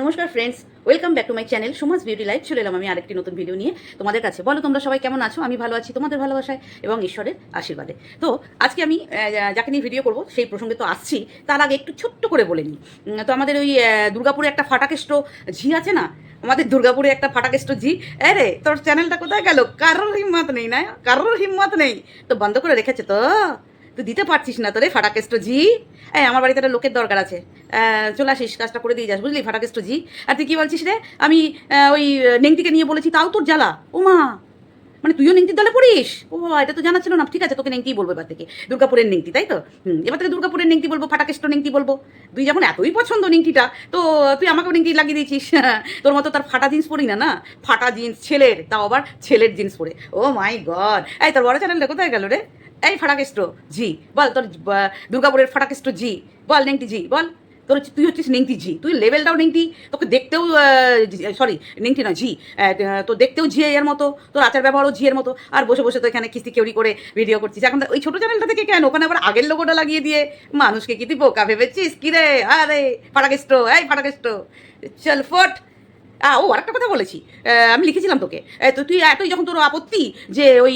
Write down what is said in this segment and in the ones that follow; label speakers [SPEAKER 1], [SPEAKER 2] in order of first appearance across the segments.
[SPEAKER 1] নমস্কার friends welcome back to my channel Suma's beauty life চলে এলাম আমি আরেকটি নতুন ভিডিও নিয়ে। তোমাদের কাছে। বলো, তোমরা সবাই কেমন আছো? আমি ভালো আছি, তোমাদের ভালোবাসায় এবং ঈশ্বরের আশীর্বাদে। তো, আজকে আমি যাকে নিয়ে ভিডিও করব, সেই প্রসঙ্গে তো আসছি। তার আগে একটু ছোট্ট করে বলে নিই। তো আমাদের ওই দুর্গাপুরে একটা ফাটাকেষ্ট ঝি আছে না? আমাদের দুর্গাপুরে একটা ফাটাকেষ্ট ঝি। আরে তোর চ্যানেলটা কোথায় গেল? কারোর হিম্মত নেই না? কারোর হিম্মত নেই। তো বন্ধ করে রেখেছে তো? তুই দিতে পারছিস না তোরে, ফাটাকেষ্ট জি। এই, আমার বাড়িতে একটা লোকের দরকার আছে। চলে আসিস, কাজটা করে দিয়ে যাস, বুঝলি? ফাটাকেষ্ট জি। আর তুই কী বলছিস রে? আমি ওই নেংটিকে নিয়ে বলেছি, তাও তোর জ্বালা। ও মা মানে তুইও নেংটির দলে পড়িস? ও এটা তো জানা ছিল না। ঠিক আছে, তোকে নেংটিই বলব এবার থেকে। দুর্গাপুরের নেংটি, তাই তো? হুম, এবার থেকে দুর্গাপুরের নেংটি বলব, ফাটাকেষ্ট নেংটি বলব। তুই যখন এতই পছন্দ নেংটিটা, তো তুই আমাকেও নেংটি লাগিয়ে দিয়েছিস। তোর মতো তার ফাটা জিন্স পরি না না? ফাটা জিন্স, ছেলের, তাও আবার ছেলের জিন্স পরে। Oh my God! এই, তোর বড় চ্যানেলটা কোথায় গেল রে? এই, ফাটাকেষ্ট জি বল, তোর দুর্গাপুরের ফাটাকেষ্ট জি বল, নেংটি জি বল। তোর তুই হচ্ছিস নেংটি ঝি। তুই লেভেলটাও নেংটি তোকে দেখতেও সরি নেংটি না, ঝি। তো দেখতেও ঝি এর মতো। তোর আচার ব্যবহারও ঝি এর মতো। আর বসে বসে তো এখানে কিস্তি কেউরি করে ভিডিও করছিস। এখন ওই ছোটো চ্যানেলটা থেকে কেন? ওখানে আবার আগের লোগোটা লাগিয়ে দিয়ে মানুষকে কি তুই বোকা ভেবেছিস? কিরে আরে, ফাটাকেষ্ট, এই ফাটাকেষ্ট। চল, ফট। ও আরেকটা কথা বলেছি। আমি লিখেছিলাম তোকে। তো তুই এতই যখন তোর আপত্তি যে ওই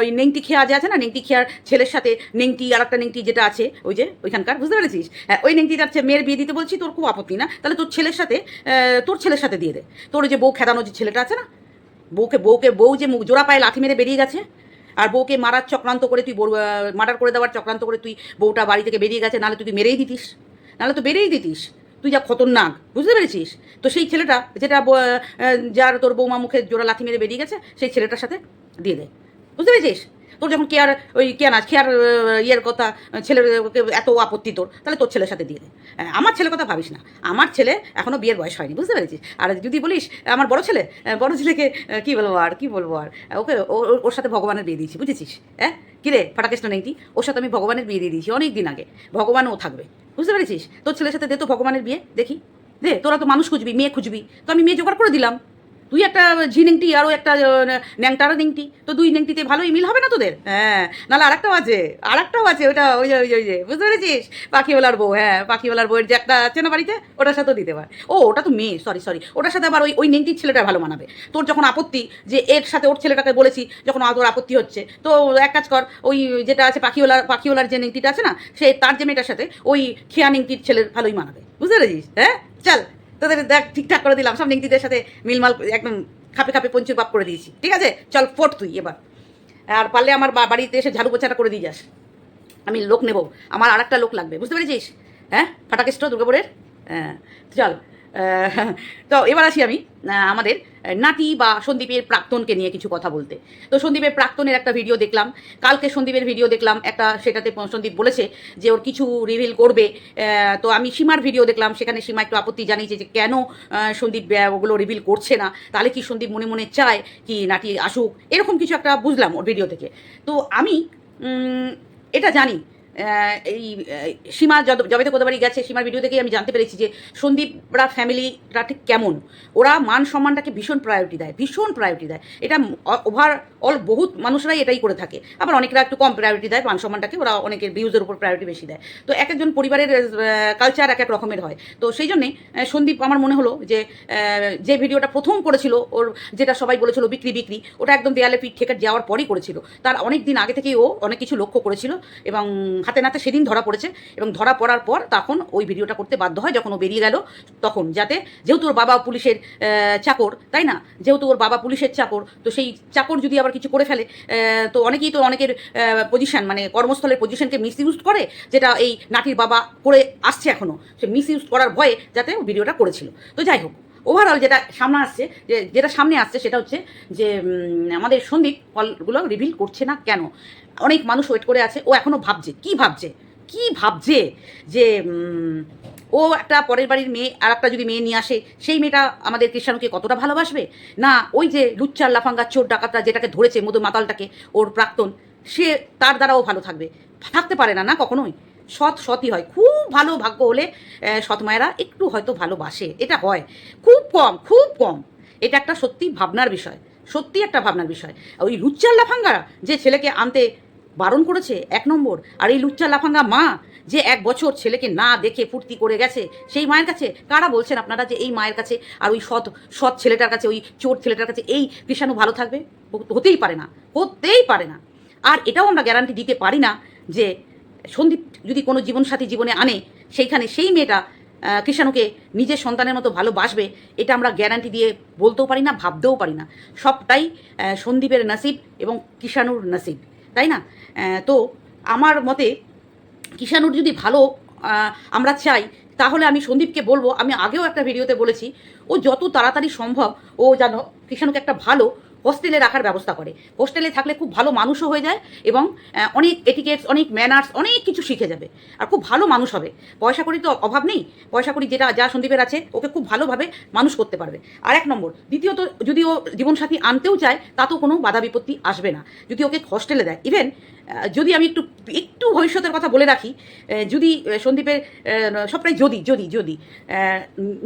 [SPEAKER 1] ওই নেংটি খেয়া যে আছে না নেংটি খেয়ার ছেলের সাথে নেংটি আর একটা নেংটি যেটা আছে ওই যে ওইখানকার বুঝতে পেরেছিস? হ্যাঁ, ওই নেংটিটার হচ্ছে মেয়ের বিয়ে দিতে বলছি তোর খুব আপত্তি না? তাহলে তোর ছেলের সাথে তোর ছেলের সাথে দিয়ে দে। তোর যে বউ খেদানো যে ছেলেটা আছে না বউকে বউকে বউ যে মুখ জোড়া পায়ে লাথি মেরে বেরিয়ে গেছে আর বউকে মারার চক্রান্ত করে তুই মার্ডার করে দেওয়ার চক্রান্ত করে তুই বউটা বাড়ি থেকে বেরিয়ে গেছে নাহলে তুই তুই মেরেই দিতিস? নাহলে তো বেরিয়েই দিতিস। তুই যা খতরনাক বুঝতে পেরেছিস? তো সেই ছেলেটা যেটা যার তোর বৌমা মুখে জোড়া লাথি মেরে বেরিয়ে গেছে সেই ছেলেটার সাথে দিয়ে দে। বুঝতে পেরেছিস? তোর যখন কেয়ার ওই কেয়ার না কেয়ার ইয়ের কথা ছেলের এত আপত্তি তোর তাহলে তোর ছেলের সাথে দিয়ে দে। আহ, আমার ছেলের কথা ভাবিস না। আমার ছেলে এখনও বিয়ের বয়স হয়নি বুঝতে পেরেছিস? আর যদি বলিস আমার বড় ছেলে বড় ছেলেকে কী বলব আর কী বলব আর ওকে ওর সাথে ভগবানের বিয়ে দিয়েছি বুঝেছিস? হ্যাঁ? কিরে ফাটাকেশটা নেই ওর সাথে আমি ভগবানের বিয়ে দিয়ে দিয়েছি, অনেক দিন আগে। ভগবানও থাকবে। বুঝতে পেরেছিস? তোর ছেলের সাথে দে তো ভগবানের বিয়ে, দেখি। দে, তোরা তো মানুষ খুঁজবি, মেয়ে খুঁজবি। তো আমি মেয়ে জোগাড় করে দিলাম। তুই একটা ঝি নেংটি আরও একটা ন্যাংটারও নেংটি। তো দুই নেংটিতে ভালোই মিল হবে না তোদের? হ্যাঁ নাহলে আরেকটাও আছে আরেকটাও আছে, ওটা ওই যে ওই যে ওই যে, বুঝতে পেরেছিস? পাখিওয়ালার বউ হ্যাঁ পাখিওয়ালার বউয়ের যে একটা আছে না বাড়িতে, ওটার সাথেও দিতে পার। ও, ওটা তো মেয়ে সরি সরি ওটার সাথে আবার ওই ওই নেংটির ছেলেটা ভালো মানাবে। তোর যখন আপত্তি যে এর সাথে ওর ছেলেটাকে বলেছি, যখন তোর আপত্তি হচ্ছে, তো এক কাজ কর, ওই যেটা আছে পাখিওয়ালার পাখিওয়ালার যে নেংটিটা আছে না, সে তার যে মেয়েটার সাথে ওই খেয়া নেংটির ছেলের ভালোই মানাবে। বুঝতে পেরেছিস? হ্যাঁ চল তোদের দেখ, ঠিকঠাক করে দিলাম। সব নেংটিদের সাথে মিলমাল একদম খাপে খাপে পঞ্চুর পাপ করে দিয়েছি। ঠিক আছে? চল, ফোট তুই এবার। আর পারলে আমার বাড়িতে এসে ঝাড়ু পোছাটা করে দিয়ে যাস। আমি লোক নেব। আমার আর একটা লোক লাগবে। বুঝতে পেরেছিস? হ্যাঁ? ফাটাকেষ্ট, দুর্গাপুরের? হ্যাঁ। চল। তো এবার আসি আমি আমাদের নাটি বা সন্দীপের প্রাক্তনকে নিয়ে কিছু কথা বলতে। তো সন্দীপের প্রাক্তনের একটা ভিডিও দেখলাম, কালকে সন্দীপের ভিডিও দেখলাম, একটা সেটাতে সন্দীপ বলেছে যে ওর কিছু রিভিল করবে তো আমি সীমার ভিডিও দেখলাম, সেখানে সীমা একটু আপত্তি জানিয়েছে যে কেন সন্দীপ ওগুলো রিভিল করছে না, তাহলে কি সন্দীপ মনে মনে চায় কি নাটি আসুক, এরকম কিছু একটা বুঝলাম ওর ভিডিও থেকে। তো আমি এটা জানি এই সীমা যদ যবে থেকে বাড়ি গেছে, সীমার ভিডিও থেকেই আমি জানতে পেরেছি যে সন্দীপরা ফ্যামিলিরা ঠিক কেমন? ওরা মান সম্মানটাকে ভীষণ প্রায়োরিটি দেয়, ভীষণ প্রায়োরিটি দেয়। এটা ওভার অল বহুত মানুষরাই এটাই করে থাকে। আবার অনেকরা একটু কম প্রায়োরিটি দেয়, মান সম্মানটাকে ওরা অনেকের ভিউজের উপর প্রায়োরিটি বেশি দেয়। তো এক একজন পরিবারের কালচার এক এক রকমের হয়। তো সেই জন্যে সন্দীপ আমার মনে হলো যে যে ভিডিওটা প্রথম করেছিল, ওর যেটা সবাই বলেছিল বিক্রি বিক্রি, ওটা একদম দেয়ালে পিঠ থেকে যাওয়ার পরই করেছিল। তার অনেক দিন আগে থেকেই ও অনেক কিছু লক্ষ্য করেছিল এবং হাতে নাতে সেদিন ধরা পড়েছে এবং ধরা পড়ার পর তখন ওই ভিডিওটা করতে বাধ্য হয় যখন ও বেরিয়ে গেল তখন, যাতে যেহেতু ওর বাবা পুলিশের চাকর, তাই না? যেহেতু ওর বাবা পুলিশের চাকর, তো সেই চাকর যদি আবার কিছু করে ফেলে তো অনেকেই তো অনেকের পজিশন মানে কর্মস্থলের পজিশনকে মিস ইউজ করে, যেটা এই নাটির বাবা করে আসছে এখনও সে মিস ইউজ করার ভয়ে যাতে ভিডিওটা করেছিল। তো যাই হোক ওভারঅল যেটা সামনে আসছে, যে যেটা সামনে আসছে সেটা হচ্ছে যে আমাদের সন্দীপ ফলগুলো রিভিল করছে না কেন? অনেক মানুষ ওয়েট করে আছে, ও এখনও ভাবছে, কি ভাবছে? কি ভাবছে? যে ও একটা পরের বাড়ির মেয়ে, আর একটা যদি মেয়ে নিয়ে আসে, সেই মেয়েটা আমাদের কৃষ্ণাণুকে কতটা ভালোবাসবে? না, ওই যে লুচ্চার, লাফাঙ্গা, চোর, ডাকাতরা যেটাকে ধরেছে মধু মাতালটাকে, ওর প্রাক্তন, সে তার দ্বারাও ভালো থাকবে। থাকতে পারে না না কখনোই? সৎ সৎই হয়। খুব ভালো ভাগ্য হলে সৎ মায়েরা একটু হয়তো ভালোবাসে। এটা হয়। খুব কম খুব কম। এটা একটা সত্যি ভাবনার বিষয়। সত্যি একটা ভাবনার বিষয়। ওই লুচ্চার লাফাঙ্গারা যে ছেলেকে আনতে বারণ করেছে, এক নম্বর, আর এই লুচ্চা লাফাঙ্গা মা যে এক বছর ছেলেকে না দেখে ফুর্তি করে গেছে, সেই মায়ের কাছে কারা বলছেন আপনারা যে এই মায়ের কাছে আর ওই সৎ সৎ ছেলেটার কাছে, ওই চোর ছেলেটার কাছে এই কৃষাণু ভালো থাকবে? হতেই পারে না। হতেই পারে না। আর এটাও আমরা গ্যারান্টি দিতে পারি না যে সন্দীপ যদি কোনো জীবনসাথী জীবনে আনে, সেইখানে সেই মেয়েটা কৃষাণুকে নিজের সন্তানের মতো ভালোবাসবে, এটা আমরা গ্যারান্টি দিয়ে বলতেও পারি না, ভাবতেও পারি না। সবটাই সন্দীপের নাসিব এবং কৃষাণুর নাসিব, তাই না? তো আমার মতে কিষাণুর যদি ভালো আমরা চাই, তাহলে আমি সন্দীপকে বলব। আমি আগেও একটা ভিডিওতে বলেছি, ও যত তাড়াতাড়ি সম্ভব ও যেন কিষাণুকে একটা ভালো হোস্টেলে রাখার ব্যবস্থা করে। হোস্টেলে থাকলে খুব ভালো মানুষও হয়ে যায় এবং অনেক এটিকেটস অনেক ম্যানার্স অনেক কিছু শিখে যাবে। আর খুব ভালো মানুষ হবে। পয়সা করি তো অভাব নেই। পয়সা করি যেটা, যা সন্দীপের আছে, ওকে খুব ভালোভাবে মানুষ করতে পারবে। আর এক নম্বর, দ্বিতীয়ত, যদি ও জীবনসাথী আনতেও চায়, তাতেও কোনো বাধা বিপত্তি আসবে না। যদি ওকে হোস্টেলে দেয় ইভেন যদি আমি একটু একটু ভবিষ্যতের কথা বলে রাখি যদি সন্দীপের সবটাই যদি যদি যদি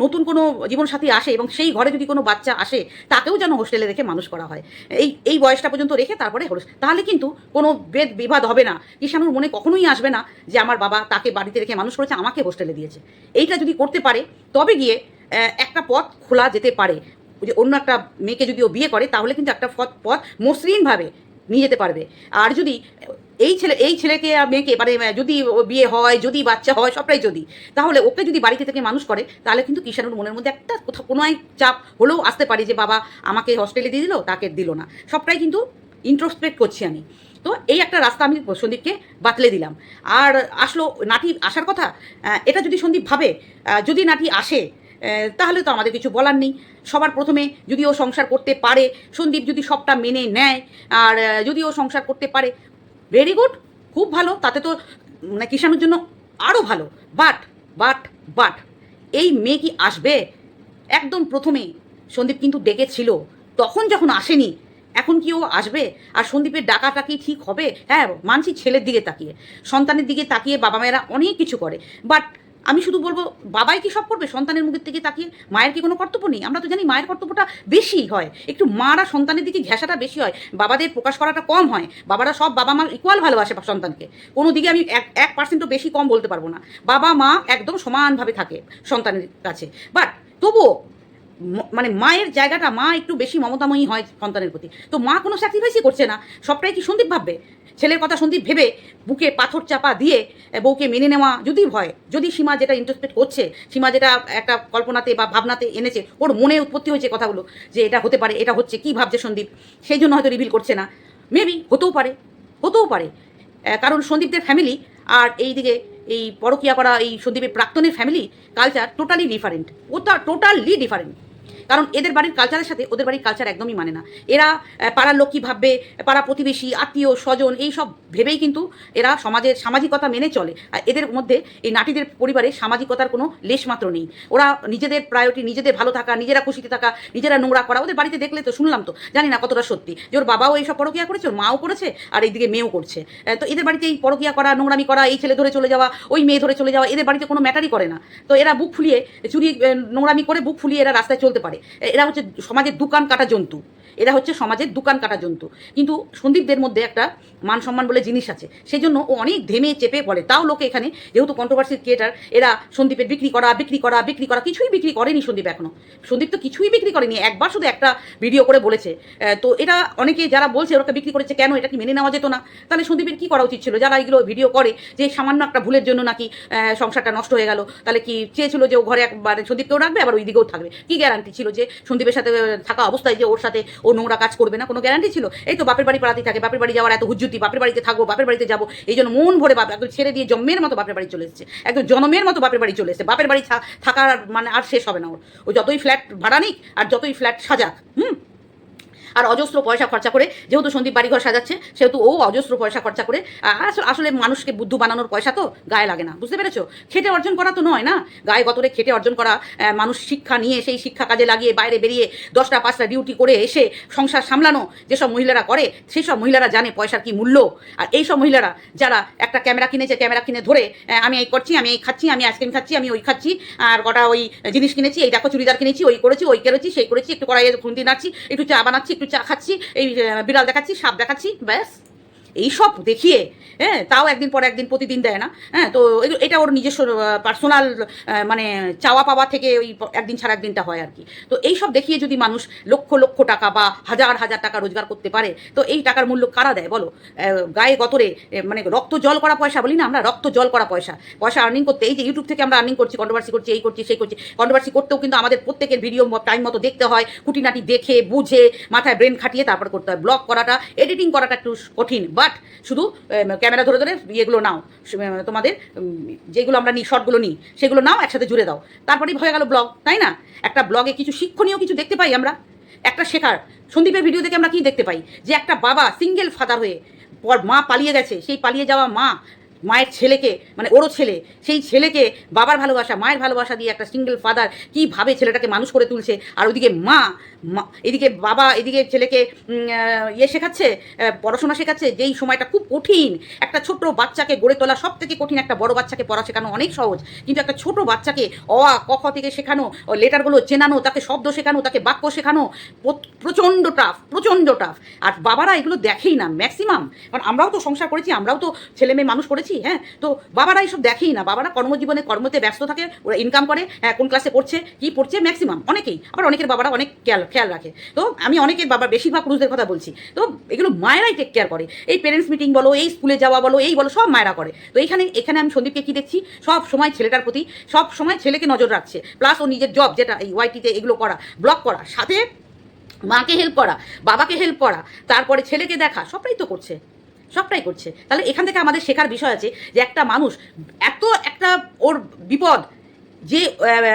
[SPEAKER 1] নতুন কোনো জীবনসাথী আসে এবং সেই ঘরে যদি কোনো বাচ্চা আসে, তাকেও যেন হোস্টেলে রেখে মানুষ করা হয়। এই এই বয়সটা পর্যন্ত রেখে তারপরে তাহলে কিন্তু কোনো বেদ বিবাদ হবে না। কিষাণুর মনে কখনোই আসবে না যে আমার বাবা তাকে বাড়িতে রেখে মানুষ করেছে, আমাকে হোস্টেলে দিয়েছে। এইটা যদি করতে পারে, তবে গিয়ে একটা পথ খোলা যেতে পারে। যে অন্য একটা মেয়েকে যদি ও বিয়ে করে, তাহলে কিন্তু একটা পথ মসৃণভাবে নিয়ে যেতে পারবে। আর যদি এই ছেলে, এই ছেলেকে মেয়েকে মানে যদি ও বিয়ে হয়, যদি বাচ্চা হয়, সবটাই যদি, তাহলে ওকে যদি বাড়িতে থেকে মানুষ করে, তাহলে কিন্তু কিষাণুর মনের মধ্যে একটা কোথাও কোনো এক চাপ হলেও আসতে পারে যে, বাবা আমাকে হস্টেলে দিয়ে দিল, তাকে দিল না। সবটাই কিন্তু ইন্ট্রোস্পেক্ট করছি আমি। তো এই একটা রাস্তা আমি সন্দীপকে বাতলে দিলাম। আর আসলো নাটি আসার কথা এটা যদি সন্দীপ ভাবে যদি নাটি আসে তাহলে তো আমাদের কিছু বলার নেই। সবার প্রথমে যদি ও সংসার করতে পারে, সন্দীপ যদি সবটা মেনে নেয়, আর যদি ও সংসার করতে পারে ভেরি গুড খুব ভালো, তাতে তো মানে কিষাণুর জন্য আরও ভালো। বাট বাট বাট এই মেয়ে কি আসবে? একদম প্রথমেই সন্দীপ কিন্তু ডেকেছিল তখন যখন আসেনি, এখন কি ও আসবে? আর সন্দীপের ডাকাটা কি ঠিক হবে? হ্যাঁ মানছি ছেলের দিকে তাকিয়ে। সন্তানের দিকে তাকিয়ে বাবা মায়েরা অনেক কিছু করে। বাট আমি শুধু বলব, বাবাই কি সব করবে? সন্তানের মুখের থেকে তাকিয়ে মায়ের কি কোনো কর্তব্য নেই? আমরা তো জানি মায়ের কর্তব্যটা বেশি হয়। একটু মারা সন্তানের দিকে ঘেঁষাটা বেশি হয়। বাবাদের প্রকাশ করাটা কম হয়। বাবারা সব বাবা মা ইকুয়াল ভালোবাসে সন্তানকে। কোনো দিকে আমি এক এক পার্সেন্টও বেশি কম বলতে পারব না। বাবা মা একদম সমানভাবে থাকে সন্তানের কাছে। বাট তবুও মানে মায়ের জায়গাটা মা একটু বেশি মমতাময়ী হয় সন্তানের প্রতি। তো মা কোনো স্যাক্রিফাইসই করছে না, সবটাই কি সন্দীপ ভাববে? ছেলের কথা সন্দীপ ভেবে বুকে পাথর চাপা দিয়ে বউকে মেনে নেওয়া যদি ভয়, যদি সীমা যেটা ইন্টারপ্রেট করছে, সীমা যেটা একটা কল্পনাতে বা ভাবনাতে এনেছে, ওর মনে উৎপত্তি হয়েছে কথাগুলো, যে এটা হতে পারে, এটা হচ্ছে, কি ভাবছে সন্দীপ? সেই জন্য হয়তো রিভিল করছে না। মেবি হতেও পারে হতেও পারে। কারণ সন্দীপদের ফ্যামিলি আর এইদিকে এই পরকিয়া করা এই সন্দীপের প্রাক্তনের ফ্যামিলি কালচার টোটালি ডিফারেন্ট ওটা টোটালি ডিফারেন্ট কারণ এদের বাড়ির কালচারের সাথে ওদের বাড়ির কালচার একদমই মানে না। এরা পাড়ার লোক কী ভাববে, পাড়া প্রতিবেশী, আত্মীয়, স্বজন, এই সব ভেবেই কিন্তু এরা সমাজের সামাজিকতা মেনে চলে। আর এদের মধ্যে এই নাটিদের পরিবারে সামাজিকতার কোনো লেশ মাত্র নেই। ওরা নিজেদের প্রায়োরিটি নিজেদের ভালো থাকা, নিজেরা খুশিতে থাকা, নিজেরা নোংরা করা, ওদের বাড়িতে দেখলে তো শুনলাম তো, জানি না কতটা সত্যি। যে ওর বাবাও এইসব পরকিয়া করেছে, ওর মাও করেছে, আর এইদিকে মেয়েও করছে। তো এদের বাড়িতে এই পরকিয়া করা, নোংরামি করা, এই ছেলে ধরে চলে যাওয়া, ওই মেয়ে ধরে চলে যাওয়া, এদের বাড়িতে কোনো ম্যাটারই করে না। তো এরা বুক ফুলিয়ে, চুরি নোংরামি করে বুক ফুলিয়ে এরা রাস্তায় চলতে পারে। এরা হচ্ছে সমাজের দোকান কাটা জন্তু। এরা হচ্ছে সমাজের দোকান কাটা জন্তু। কিন্তু সন্দীপদের মধ্যে একটা মান সম্মান বলে জিনিস আছে। সেই জন্য ও অনেক ধেমে চেপে পড়ে। তাও লোকে এখানে যেহেতু কন্ট্রোভার্সির ক্রিয়েটার এরা সন্দীপের বিক্রি করা বিক্রি করা বিক্রি করা কিছুই বিক্রি করেনি সন্দীপ এখনও। সন্দীপ তো কিছুই বিক্রি করেনি, একবার শুধু একটা ভিডিও করে বলেছে। তো এটা অনেকে যারা বলছে ওরা বিক্রি করেছে কেন, এটা কি মেনে নেওয়া যেত না? তাহলে সন্দীপের কি করা উচিত ছিল? যারা এগুলো ভিডিও করে যে সামান্য একটা ভুলের জন্য নাকি সংসারটা নষ্ট হয়ে গেল, তাহলে কি চেয়েছিল যে ও ঘরে একবার সন্দীপকেও রাখবে, আবার ওই দিকেও থাকবে? কি গ্যারান্টি ছিল যে সন্দীপের সাথে থাকা অবস্থায় যে ওর সাথে ও নোংরা কাজ করবে না, কোনো গ্যারান্টি ছিল? এই তো বাপের বাড়ি পাড়াতেই থাকে, বাপের বাড়ি যাওয়ার এত হুজ্জুতি, বাপের বাড়িতে থাকব, বাপের বাড়িতে যাব, এই জন্য মন ভরে বাপ, একদম ছেড়ে দিয়ে জন্মের মতো বাপের বাড়ি চলে এসেছে। একদম জন্মের মতো বাপের বাড়ি চলে এসেছে। বাপের বাড়ি থাকার মানে আর শেষ হবে না ওর। ও যতই ফ্ল্যাট ভাড়া নিক আর যতই ফ্ল্যাট সাজাক, হুম? আর অজস্র পয়সা খরচা করে, যেহেতু সন্দীপ বাড়িঘর সাজাচ্ছে, সেহেতু ও অজস্র পয়সা খরচা করে আসলে মানুষকে বুদ্ধু বানানোর পয়সা তো গায়ে লাগে না, বুঝতে পেরেছ? খেটে অর্জন করা তো নয় না? গায়ে গতরে খেটে অর্জন করা মানুষ শিক্ষা নিয়ে সেই শিক্ষা কাজে লাগিয়ে বাইরে বেরিয়ে দশটা পাঁচটা ডিউটি করে এসে সংসার সামলানো, যেসব মহিলারা করে সেই সব মহিলারা জানে পয়সার কি মূল্য। আর এই সব মহিলারা যারা একটা ক্যামেরা কিনেছে, ক্যামেরা কিনে ধরে আমি এই করছি, আমি এই খাচ্ছি, আমি আইসক্রিম খাচ্ছি, আমি ওই খাচ্ছি, আর কটা ওই জিনিস কিনেছি, এই দেখো চুড়িদার কিনেছি, ওই করেছি ওই করেছি, সেই করেছি, একটু কড়াইয়ে খুন্তি নাড়ছি, একটু চা বানাচ্ছি একটু চা খাচ্ছি এই বিড়াল দেখাচ্ছি সাপ দেখাচ্ছি ব্যাস। এইসব দেখিয়ে হ্যাঁ তাও একদিন পর একদিন প্রতিদিন দেয় না হ্যাঁ তো এটা ওর নিজস্ব পার্সোনাল মানে চাওয়া পাওয়া থেকে ওই একদিন ছাড়া একদিনটা হয় আর কি। তো এই সব দেখিয়ে যদি মানুষ লক্ষ লক্ষ টাকা বা হাজার হাজার টাকা রোজগার করতে পারে, তো এই টাকার মূল্য কারা দেয় বলো? গায়ে গতরে মানে রক্ত জল করা পয়সা বলি না আমরা, রক্ত জল করা পয়সা। পয়সা আর্নিং করতে, এই যে ইউটিউব থেকে আমরা আর্নিং করছি কন্ট্রোভার্সি করছি, এই করছি, সেই করছি কন্ট্রোভার্সি করতেও কিন্তু আমাদের প্রত্যেকের ভিডিও টাইম মতো দেখতে হয়, খুঁটিনাটি দেখে, বুঝে, মাথায় ব্রেন খাটিয়ে তারপর করতে হয়। ব্লগ করাটা এডিটিং করাটা একটু কঠিন বাট শুধু ক্যামেরা ধরে ধরে ইয়েগুলো নাও। তোমাদের যেগুলো আমরা নিই শর্টগুলো নিই সেগুলো নাও, একসাথে জুড়ে দাও। তারপরেই হয়ে গেল ব্লগ, তাই না? একটা ব্লগে কিছু শিক্ষণীয় কিছু দেখতে পাই আমরা। একটা শেখার, সন্দীপের ভিডিও দেখে আমরা কি দেখতে পাই? যে একটা বাবা সিঙ্গেল ফাদার হয়ে, পর মা পালিয়ে গেছে, সেই পালিয়ে যাওয়া মা মায়ের ছেলেকে মানে ওরও ছেলে সেই ছেলেকে বাবার ভালোবাসা মায়ের ভালোবাসা দিয়ে একটা সিঙ্গেল ফাদার কীভাবে ছেলেটাকে মানুষ করে তুলছে আর ওদিকে মা এদিকে বাবা এদিকে ছেলেকে ইয়ে শেখাচ্ছে পড়াশোনা শেখাচ্ছে যেই সময়টা খুব কঠিন একটা ছোট বাচ্চাকে গড়ে তোলা সব থেকে কঠিন একটা বড় বাচ্চাকে পড়া শেখানো অনেক সহজ কিন্তু একটা ছোট বাচ্চাকে অ আ, ক খ থেকে শেখানো লেটারগুলো চেনানো তাকে শব্দ শেখানো তাকে বাক্য শেখানো প্রচণ্ড টাফ প্রচণ্ড টাফ আর বাবারা এগুলো দেখেই না ম্যাক্সিমাম কারণ আমরাও তো সংসার করেছি আমরাও তো ছেলে মেয়ে মানুষ করেছি হ্যাঁ? তো বাবারা এইসব দেখেই না। বাবারা কর্মজীবনে কর্মতে ব্যস্ত থাকে ওরা ইনকাম করে হ্যাঁ, কোন ক্লাসে পড়ছে কি পড়ছে ম্যাক্সিমাম অনেকেই। আবার অনেকের বাবারা অনেক খেয়াল খেয়াল রাখে। তো আমি অনেকের বাবা বেশিরভাগ পুরুষদের কথা বলছি। তো এগুলো মায়েরাই টেক কেয়ার করে। এই পেরেন্টস মিটিং বলো এই স্কুলে যাওয়া বলো এই বলো সব মায়েরা করে। তো এখানে এখানে আমি সন্দীপকে কী দেখছি? সব সময় ছেলেটার প্রতি সব সময় ছেলেকে নজর রাখছে। প্লাস ও নিজের জব যেটা এই ওয়াইটিতে এগুলো করা ব্লক করা সাথে মাকে হেল্প করা বাবাকে হেল্প করা তারপরে ছেলেকে দেখা সবটাই তো করছে। সবটাই করছে। তাহলে এখান থেকে আমাদের শেখার বিষয় আছে যে একটা মানুষ এত একটা ওর বিপদ যে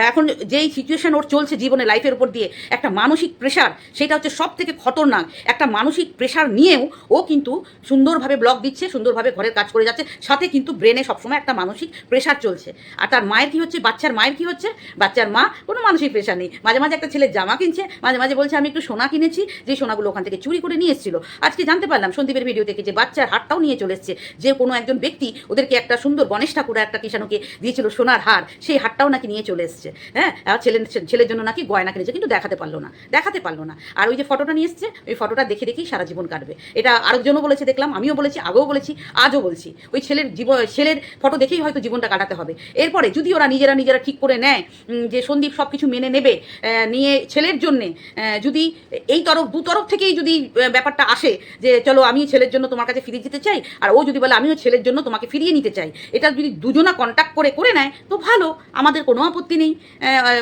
[SPEAKER 1] এখন যেই সিচুয়েশন ওর চলছে জীবনে লাইফের উপর দিয়ে, একটা মানসিক প্রেশার সেটা হচ্ছে সব থেকে খতরনাক। একটা মানসিক প্রেশার নিয়েও ও কিন্তু সুন্দরভাবে ব্লগ দিচ্ছে, সুন্দরভাবে ঘরের কাজ করে যাচ্ছে, সাথে কিন্তু ব্রেনে সবসময় একটা মানসিক প্রেশার চলছে। আর তার মায়ের কী হচ্ছে? বাচ্চার মায়ের কী হচ্ছে? বাচ্চার মা, কোনো মানসিক প্রেশার নেই। মাঝে মাঝে একটা ছেলের জামা কিনছে, মাঝে মাঝে বলছে, আমি একটু সোনা কিনেছি, যে সোনাগুলো ওখান থেকে চুরি করে নিয়ে এসেছিল। আজকে জানতে পারলাম সন্দীপের ভিডিও থেকে যে বাচ্চার হারটাও নিয়ে চলে এসছে। যে কোনো একজন ব্যক্তি ওদেরকে একটা সুন্দর গণেশ ঠাকুর একটা কিষাণুকে দিয়েছিল সোনার হার, সেই হারটাও নাকি নিয়ে চলে এসছে হ্যাঁ? আর ছেলে ছেলের জন্য নাকি গয়না কিনেছে, কিন্তু দেখাতে পারল না, দেখাতে পারল না। আর ওই যে ফটোটা নিয়ে এসছে, ওই ফটোটা দেখে দেখেই সারা জীবন কাটবে। এটা আরেকজনও বলেছে, দেখলাম, আমিও বলেছি, আগেও বলেছি, আজও বলছি। ওই ছেলের জীব ছেলের ফটো দেখেই হয়তো জীবনটা কাটাতে হবে। এরপরে যদি ওরা নিজেরা নিজেরা ঠিক করে নেয় যে সন্দীপ সব কিছু মেনে নেবে নিয়ে ছেলের জন্যে যদি এই তরফ, দু তরফ থেকেই যদি ব্যাপারটা আসে, যে চলো আমি ছেলের জন্য তোমার কাছে ফিরিয়ে যেতে চাই, আর ও যদি বলে আমিও ছেলের জন্য তোমাকে ফিরিয়ে নিতে চাই, এটা যদি দুজনা কন্ট্যাক্ট করে করে নেয়, তো ভালো, আমাদের কোনো আপত্তি নেই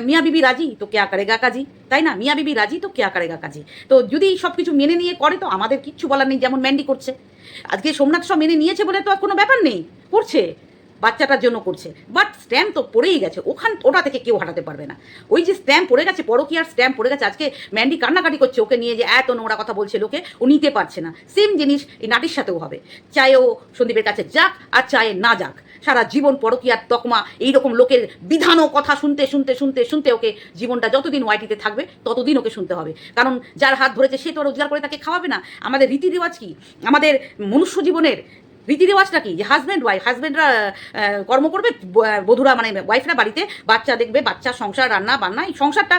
[SPEAKER 1] মিয়া বিবি রাজি তো কেয়া করেগা কাজী তাই না মিয়া বিবি রাজি তো কেয়া করেগা কাজী তো যদি সব কিছু মেনে নিয়ে করে তো আমাদের কিচ্ছু বলার নেই যেমন ম্যান্ডি করছে আজকে সোমনাথ সব মেনে নিয়েছে বলে তো আর কোনো ব্যাপার নেই করছে বাচ্চাটার জন্য করছে বাট স্ট্যাম্প তো পড়েই গেছে, ওখান, ওটা থেকে কেউ হাঁটাতে পারবে না। ওই যে স্ট্যাম্প পড়ে গেছে, পরকিয়ার স্ট্যাম্প পড়ে গেছে, আজকে ম্যান্ডি কান্নাকাটি করছে ওকে নিয়ে যে, এত নোংরা কথা বলছে লোকে, ও নিতে পারছে না। সেম জিনিস এই নাটির সাথেও হবে। চায়ে ও সন্দীপের কাছে যাক, আর চায়ে না যাক। সারা জীবন পরকিয়ার তকমা, এইরকম লোকের বিধান কথা শুনতে শুনতে শুনতে শুনতে ওকে জীবনটা যতদিন ওয়াইটিতে থাকবে, ততদিন ওকে শুনতে হবে। কারণ যার হাত ধরেছে, সে তো রোজগার করে তাকে খাওয়াবে না। আমাদের রীতি রেওয়াজ কি? আমাদের মনুষ্য জীবনের রীতি রেওয়াজটা কি? যে হাজব্যান্ড ওয়াইফ হাজব্যান্ডরা কর্ম করবে বধুরা মানে ওয়াইফরা বাড়িতে, বাচ্চা দেখবে, বাচ্চা, সংসার, রান্না, বান্না, এই সংসারটা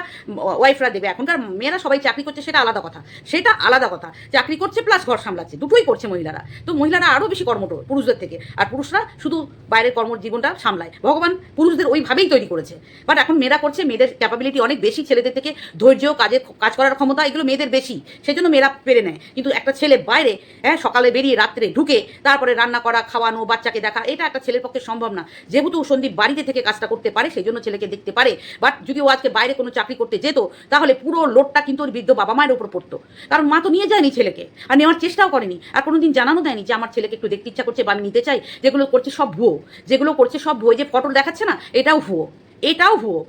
[SPEAKER 1] ওয়াইফরা দেবে। এখনকার মেয়েরা সবাই চাকরি করছে, সেটা আলাদা কথা। সেটা আলাদা কথা। চাকরি করছে প্লাস ঘর সামলাচ্ছে। দুটোই করছে মহিলারা। তো মহিলারা আরও বেশি কর্মঠ পুরুষদের থেকে। আর পুরুষরা শুধু বাইরের কর্ম জীবনটা সামলায়। ভগবান পুরুষদের ওইভাবেই তৈরি করেছে। বাট এখন মেয়েরা করছে, মেয়েদের ক্যাপাবিলিটি অনেক বেশি। ছেলেদের থেকে ধৈর্য কাজে, কাজ করার ক্ষমতা এগুলো মেয়েদের বেশি। সেজন্য মেয়েরা পেরে নেয়। কিন্তু একটা ছেলে বাইরে হ্যাঁ সকালে বেরিয়ে রাত্রে ঢুকে, তারপরে রান্না করা, খাওয়ানো, বাচ্চাকে দেখা, এটা একটা ছেলের পক্ষে সম্ভব না। যেহেতু সন্দীপ বাড়িতে থেকে কাজটা করতে পারে সেই জন্য ছেলেকে দেখতে পারে। বাট যদি ও আজকে বাইরে কোনো চাকরি করতে যেত, তাহলে পুরো লোডটা কিন্তু ওর বৃদ্ধ বাবা মায়ের উপর পড়তো। কারণ মা তো নিয়ে যায়নি ছেলেকে, আর নেওয়ার চেষ্টাও করেনি। আর কোনোদিন জানানো দেয়নি যে আমার ছেলেকে একটু দেখতে ইচ্ছা করছে বা আমি নিতে চাই। যেগুলো করছে সব ভুয়ো। যেগুলো করছে সব ভুয়ো। যে ফটো দেখাচ্ছে না, এটাও ভুয়ো। এটাও ভুয়ো।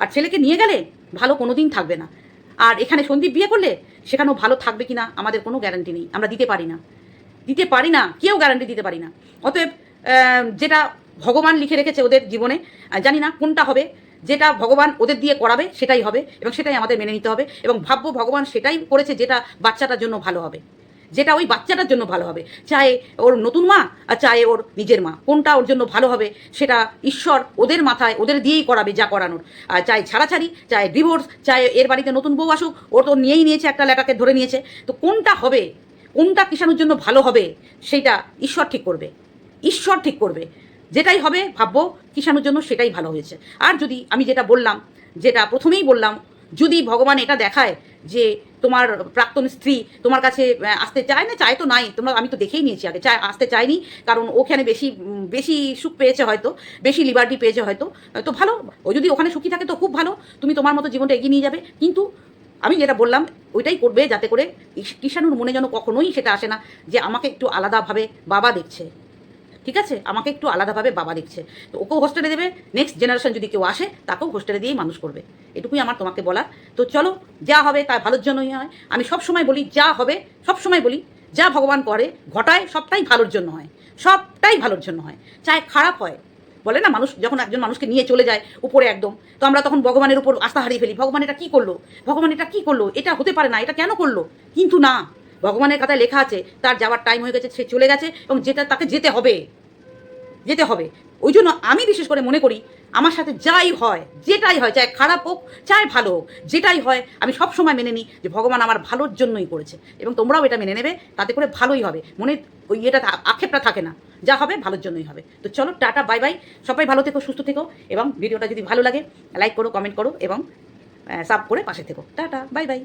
[SPEAKER 1] আর ছেলেকে নিয়ে গেলে ভালো কোনোদিন থাকবে না। আর এখানে সন্দীপ বিয়ে করলে, সেখানেও ভালো থাকবে কিনা আমাদের কোনো গ্যারান্টি নেই। আমরা দিতে পারি না। দিতে পারি না, কেউ গ্যারান্টি দিতে পারি না। অতএব যেটা ভগবান লিখে রেখেছে ওদের জীবনে জানি না কোনটা হবে, যেটা ভগবান ওদের দিয়ে করাবে সেটাই হবে এবং সেটাই আমাদের মেনে নিতে হবে এবং ভাববো ভগবান সেটাই করেছে যেটা বাচ্চাটার জন্য ভালো হবে। যেটা ওই বাচ্চাটার জন্য ভালো হবে। চাहे ওর নতুন মা আর চাहे ওর নিজের মা। কোনটা ওর জন্য ভালো হবে সেটা ঈশ্বর ওদের মাথায়, ওদের দিয়েই করাবে যা করানোর। আর চাই ছাড়াছাড়ি, চায় ডিভোর্স চায় এর বাড়িতে নতুন বউ আসুক ও তো নিয়েই নিয়েছে একটা লেটাকে ধরে নিয়েছে। তো কোনটা হবে কোনটা কিষাণুর জন্য ভালো হবে সেটা ঈশ্বর ঠিক করবে। ঈশ্বর ঠিক করবে। যেটাই হবে, ভাববো কিষাণুর জন্য সেটাই ভালো হয়েছে। আর যদি আমি যেটা বললাম, যেটা প্রথমেই বললাম, যদি ভগবান এটা দেখায় যে তোমার প্রাক্তন স্ত্রী তোমার কাছে আসতে চায় না, চায় তো নাই, তোমরা, আমি তো দেখেই নিয়েছি আগে, চায়, আসতে চায়নি, কারণ ওখানে বেশি বেশি সুখ পেয়েছে হয়তো, বেশি লিবার্টি পেয়েছে হয়তো, তো ভালো। ও যদি ওখানে সুখী থাকে তো খুব ভালো, তুমি তোমার মতো জীবনটা এগিয়ে নিয়ে যাবে। কিন্তু আমি যেটা বললাম, ওইটাই করবে যাতে করে কিষাণুর মনে যেন কখনোই সেটা আসে না যে আমাকে একটু আলাদাভাবে বাবা দেখছে। ঠিক আছে? আমাকে একটু আলাদাভাবে বাবা দেখছে। তো ওকেও হোস্টেলে দেবে নেক্সট জেনারেশন যদি কেউ আসে, তাকেও হোস্টেলে দিয়েই মানুষ করবে। এটুকুই আমার তোমাকে বলার। তো চলো, যা হবে তা ভালোর জন্যই হয়। আমি সব সময় বলি, যা হবে সব সময় বলি, যা ভগবান করে, ঘটায় সবটাই ভালোর জন্য হয়। সবটাই ভালোর জন্য হয়। চাहे খারাপ হয় বলে না, মানুষ যখন একজন মানুষকে নিয়ে চলে যায় উপরে একদম, তো আমরা তখন ভগবানের উপর আস্থা হারিয়ে ফেলি। ভগবান এটা কী করল? ভগবান এটা কী করল? এটা হতে পারে না, এটা কেন করল? কিন্তু না, ভগবানের কথায় লেখা আছে, তার যাওয়ার টাইম হয়ে গেছে, সে চলে গেছে, এবং যেটা তাকে যেতে হবে যেতে হবে। ওই জন্য আমি বিশেষ করে মনে করি আমার সাথে যাই হয়, যেটাই হয়, চাই খারাপ হোক, চাই ভালো হোক, যেটাই হয়, আমি সব সময় মেনে নিই যে ভগবান আমার ভালোর জন্যই করেছে এবং তোমরাও এটা মেনে নেবে, তাতে করে ভালোই হবে। মনে ওই এটা আক্ষেপটা থাকে না, যা হবে ভালোর জন্যই হবে। তো চলো, টাটা, বাই বাই। সবাই ভালো থেকো, সুস্থ থেকো এবং ভিডিওটা যদি ভালো লাগে, লাইক করো, কমেন্ট করো এবং সাব করে পাশে থেকো। Tata, bye bye.